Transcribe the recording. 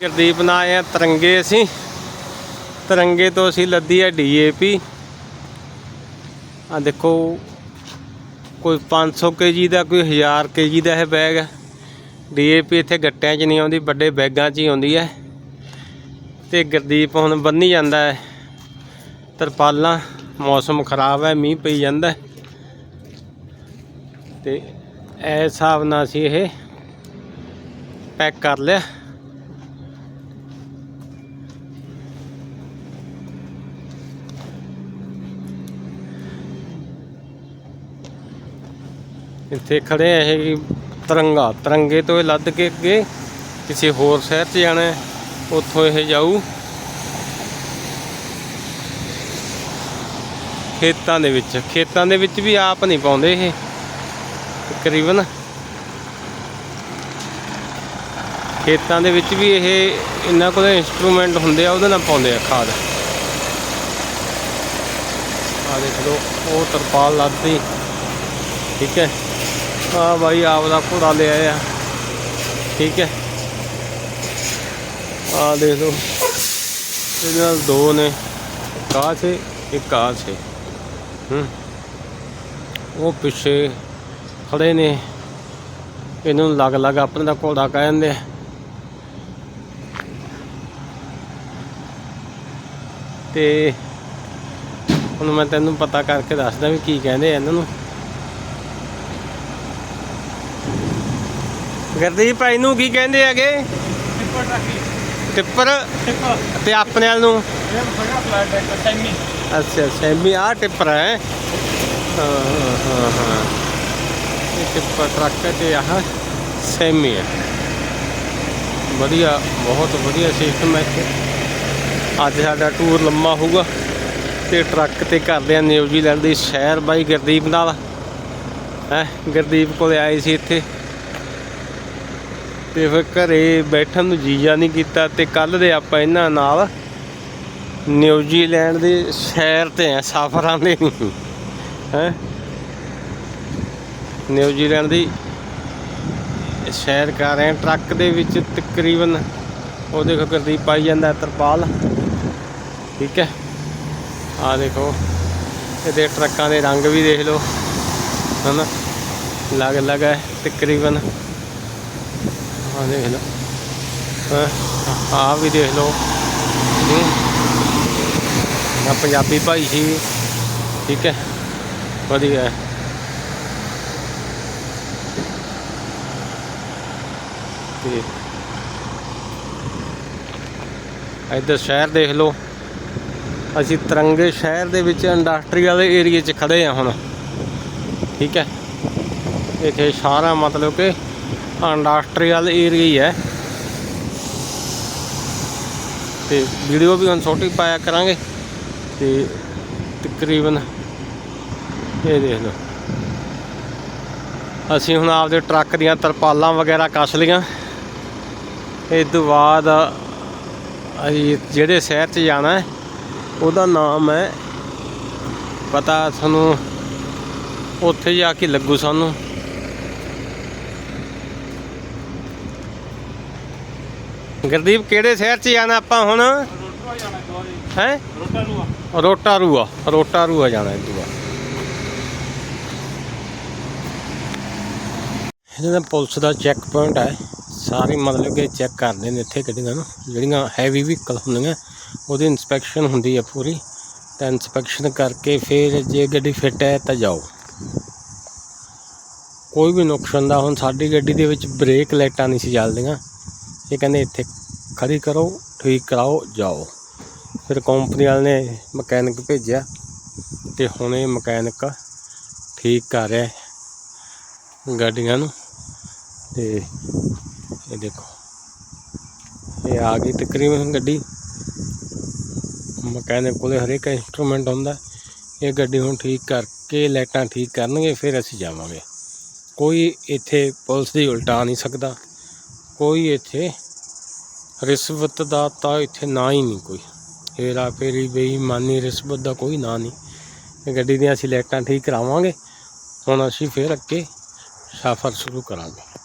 ਗੁਰਦੀਪ ਨਾਲ ਆਏ ਆ ਤਰੰਗੇ ਅਸੀਂ। ਤਰੰਗੇ ਤੋਂ ਅਸੀਂ ਲੱਦੀ ਹੈ ਡੀਏਪੀ ਆ ਦੇਖੋ, ਕੋਈ 500 ਕੇਜੀ ਦਾ, ਕੋਈ 1000 ਕੇਜੀ ਦਾ ਇਹ ਬੈਗ ਹੈ ਡੀਏਪੀ ਇੱਥੇ ਗੱਟਿਆਂ 'ਚ ਨਹੀਂ ਆਉਂਦੀ, ਵੱਡੇ ਬੈਗਾਂ 'ਚ ਹੀ ਆਉਂਦੀ ਹੈ ਤੇ ਗੁਰਦੀਪ ਹੁਣ ਬੰਨੀ ਜਾਂਦਾ ਹੈ। ਤਰਪਾਲਾਂ, ਮੌਸਮ ਖਰਾਬ ਹੈ, ਮੀਂਹ ਪਈ ਜਾਂਦਾ ਹੈ। ਤੇ ਇਸ ਹਿਸਾਬ ਨਾਲ ਅਸੀਂ ਇਹ ਪੈਕ ਕਰ ਲਿਆ। ਇੱਥੇ ਖੜੇ ਆ ਇਹ ਤਰੰਗਾ। ਤਰੰਗੇ ਤੋਂ ਇਹ ਲੱਦ ਕੇ ਅੱਗੇ ਕਿਸੇ ਹੋਰ ਸ਼ਹਿਰ 'ਚ ਜਾਣਾ ਉੱਥੋਂ ਇਹ ਜਾਊ। ਖੇਤਾਂ ਦੇ ਵਿੱਚ। ਖੇਤਾਂ ਦੇ ਵਿੱਚ ਵੀ ਆਪ ਨਹੀਂ ਪਾਉਂਦੇ ਇਹ। ਤਕਰੀਬਨ। ਖੇਤਾਂ ਦੇ ਵਿੱਚ ਵੀ ਇਹ ਇਹਨਾਂ ਕੋਲ ਇਨਸਟਰੂਮੈਂਟ ਹੁੰਦੇ ਆ, ਉਹਦੇ ਨਾਲ ਪਾਉਂਦੇ ਆ ਖਾਦ। ਆ ਦੇਖ ਲਓ, ਉਹ ਤਰਪਾਲ ਲੱਦਦੀ ਠੀਕ ਹੈ। ਆ ਬਾਈ, ਆਪ ਦਾ ਘੋੜਾ ਲੈ ਆਇਆ ਠੀਕ ਹੈ। ਆ ਦੇਖ ਲਓ। ਇਹਦੇ ਨਾਲ ਦੋ ਨੇ ਕਾਹ ਸੇ ਇੱਕ ਆ ਸੇ ਹੂੰ। ਉਹ ਪਿੱਛੇ ਖੜੇ ਨੇ। ਇਹਨੂੰ ਲੱਗ ਲੱਗ ਆਪਣੇ ਦਾ ਘੋੜਾ ਕਹਿ ਜਾਂਦੇ ਤੇ ਹੁਣ ਮੈਂ ਤੈਨੂੰ ਪਤਾ ਕਰਕੇ ਦੱਸਦਾ ਵੀ ਕੀ ਕਹਿੰਦੇ ਆ ਇਹਨਾਂ ਨੂੰ। ਗੁਰਦੀਪ ਭਾਈ ਨੂੰ ਕੀ ਕਹਿੰਦੇ ਹੈਗੇ? ਟਿੱਪਰ ਟਰੱਕੀ ਟਿੱਪਰ? ਟਿੱਪਰ। ਤੇ ਆਪਣੇ ਵਾਲ ਨੂੰ? ਇਹ ਬੜਾ ਫਲੈਟ ਹੈ ਸੈਮੀ। ਅੱਛਾ ਸੈਮੀ ਆ ਟਿੱਪਰ ਹੈ। ਹਾਂ ਹਾਂ ਹਾਂ ਇਹ ਟਿੱਪਰ ਟਰੱਕ ਹੈ ਤੇ ਆਹ ਸੈਮੀ ਹੈ। ਵਧੀਆ ਬਹੁਤ ਵਧੀਆ ਸਿਸਟਮ ਹੈ ਇੱਥੇ। ਅੱਜ ਸਾਡਾ ਟੂਰ ਲੰਮਾ ਹੋਊਗਾ ਤੇ ਟਰੱਕ ਤੇ ਕਰਦੇ ਆ ਨਿਊਜ਼ੀਲੈਂਡ ਦੀ ਸ਼ਹਿਰ ਬਾਈ ਗੁਰਦੀਪ ਨਾਲ। ਹੈ ਗੁਰਦੀਪ ਕੋਲੇ ਆਏ ਸੀ ਇੱਥੇ। ਤੇ ਫਿਰ ਘਰੇ ਬੈਠਣ ਨੂੰ ਜੀਜਾ ਨਹੀਂ ਕੀਤਾ ਤੇ ਕੱਲ ਦੇ ਆਪਾਂ ਇਹਨਾਂ ਨਾਲ ਨਿਊਜ਼ੀਲੈਂਡ ਦੇ ਸ਼ਹਿਰ ਤੇ ਆ, ਸਫ਼ਰਾਂ ਦੇ ਨਹੀਂ ਹੈ? ਨਿਊਜ਼ੀਲੈਂਡ ਦੀ ਸ਼ਹਿਰ ਕਰ ਰਹੇ ਟਰੱਕ ਦੇ ਵਿੱਚ ਤਕਰੀਬਨ ਉਹ ਦੇਖੋ ਗੁਰਦੀਪ ਪਾਈ ਜਾਂਦਾ, ਤਰਪਾਲ। ਠੀਕ ਹੈ? ਆ ਦੇਖੋ, ਇਹਦੇ ਟਰੱਕਾਂ ਦੇ ਰੰਗ ਵੀ ਦੇਖ ਲਓ। ਹਨਾ? ਲੱਗ ਲੱਗ ਹੈ, ਤਕਰੀਬਨ। ਆ ਦੇਖ ਲਓ। ਹਾਂ? ਆ ਵੀ ਦੇਖ ਲਓ। ਹੂੰ। ਆ ਪੰਜਾਬੀ ਭਾਈ ਸੀ। ਠੀਕ ਹੈ। ਵਧੀਆ। ਹੈ ਤੇ ਇੱਧਰ ਸ਼ਹਿਰ ਦੇਖ ਲਓ। ਅਸੀਂ ਤਰੰਗੇ ਸ਼ਹਿਰ ਦੇ ਵਿੱਚ ਇੰਡਸਟਰੀ ਵਾਲੇ ਏਰੀਏ 'ਚ ਖੜੇ ਆ ਹੁਣ। ਠੀਕ ਹੈ। ਇੱਥੇ ਸਾਰਾ ਮਤਲਬ ਕਿ ਇੰਡਸਟਰੀਅਲ ਏਰੀਆ ਹੀ ਹੈ। ਤੇ ਵੀਡੀਓ ਵੀ ਹੁਣ ਛੋਟੀ ਪਾਇਆ ਕਰਾਂਗੇ। ਤੇ ਤਕਰੀਬਨ ਇਹ ਦੇਖ ਲਓ। ਅਸੀਂ ਹੁਣ ਆਪਦੇ ਟਰੱਕ ਦੀਆਂ ਤਰਪਾਲਾਂ ਵਗੈਰਾ ਕੱਸ ਲਈਆਂ। ਇਸ ਤੋਂ ਬਾਅਦ ਅਸੀਂ ਜਿਹੜੇ ਸ਼ਹਿਰ 'ਚ ਜਾਣਾ ਹੈ, ਉਹਦਾ ਨਾਮ ਹੈ, ਪਤਾ ਤੁਹਾਨੂੰ, ਉੱਥੇ ਜਾ ਕੇ ਲੱਗੂ ਸਾਨੂੰ। ਗੁਰਦੀਪ, ਕਿਹੜੇ ਸ਼ਹਿਰ 'ਚ ਜਾਣਾ ਆਪਾਂ ਹੁਣ? ਹੈ? ਰੋਟਾ ਨੂੰ ਰੋਟਾਰੂਆ। ਰੋਟਾਰੂਆ ਜਾਣਾ ਇਹ ਦੁਆ ਇਹਨਾਂ ਪੁਲਿਸ ਦਾ ਚੈੱਕ ਪੁਆਇੰਟ ਹੈ ਸਾਰੇ ਮਤਲਬ ਕਿ ਚੈੱਕ ਕਰਦੇ ਨੇ ਇੱਥੇ ਗੱਡੀਆਂ ਨੂੰ। ਜਿਹੜੀਆਂ ਹੈਵੀ ਵਹੀਕਲ ਹੁੰਦੀਆਂ, ਉਹਦੀ ਇਨਸਪੈਕਸ਼ਨ ਹੁੰਦੀ ਹੈ ਪੂਰੀ। ਤਾਂ ਇਨਸਪੈਕਸ਼ਨ ਕਰਕੇ ਫਿਰ ਜੇ ਗੱਡੀ ਫਿੱਟ ਹੈ ਤਾਂ ਜਾਓ। ਕੋਈ ਵੀ ਨੁਕਸਾਨ ਦਾ, ਹੁਣ ਸਾਡੀ ਗੱਡੀ ਦੇ ਵਿੱਚ ਬ੍ਰੇਕ ਲਾਈਟਾਂ ਨਹੀਂ ਸੀ ਚੱਲਦੀਆਂ। ਇਹ ਕਹਿੰਦੇ ਇੱਥੇ ਖੜੀ ਕਰੋ, ਠੀਕ ਕਰਾਓ, ਜਾਓ। ਫਿਰ ਕੰਪਨੀ ਵਾਲੇ ਨੇ ਮਕੈਨਿਕ ਭੇਜਿਆ ਤੇ ਹੁਣ ਇਹ ਮਕੈਨਿਕ ਠੀਕ ਕਰ ਰਿਹਾ ਗੱਡੀਆਂ ਨੂੰ। ਤੇ ਇਹ ਦੇਖੋ, ਇਹ ਆ ਗਈ ਤਕਰੀਬਨ ਗੱਡੀ। ਮਕੈਨਿਕ ਕੋਲੇ ਹਰੇਕ ਇਨਸਟਰੂਮੈਂਟ ਹੁੰਦਾ ਇਹ ਗੱਡੀ ਹੁਣ ਠੀਕ ਕਰਕੇ ਲਾਈਟਾਂ ਠੀਕ ਕਰਨਗੇ, ਫਿਰ ਅਸੀਂ ਜਾਵਾਂਗੇ। ਕੋਈ ਇੱਥੇ ਪੁਲਿਸ ਦੀ ਉਲਟਾ ਨਹੀਂ ਸਕਦਾ। ਕੋਈ ਇੱਥੇ ਰਿਸ਼ਵਤ ਦਾ ਤਾਂ ਇੱਥੇ ਨਾ ਹੀ ਨਹੀਂ ਕੋਈ। ਹੇਰਾ ਫੇਰੀ, ਬੇਈਮਾਨੀ, ਰਿਸ਼ਵਤ ਦਾ ਕੋਈ ਨਾਂ ਨਹੀਂ। ਗੱਡੀ ਦੀਆਂ ਅਸੀਂ ਲਾਈਟਾਂ ਠੀਕ ਕਰਾਵਾਂਗੇ। ਹੁਣ ਅਸੀਂ ਫਿਰ ਅੱਗੇ ਸਫ਼ਰ ਸ਼ੁਰੂ ਕਰਾਂਗੇ।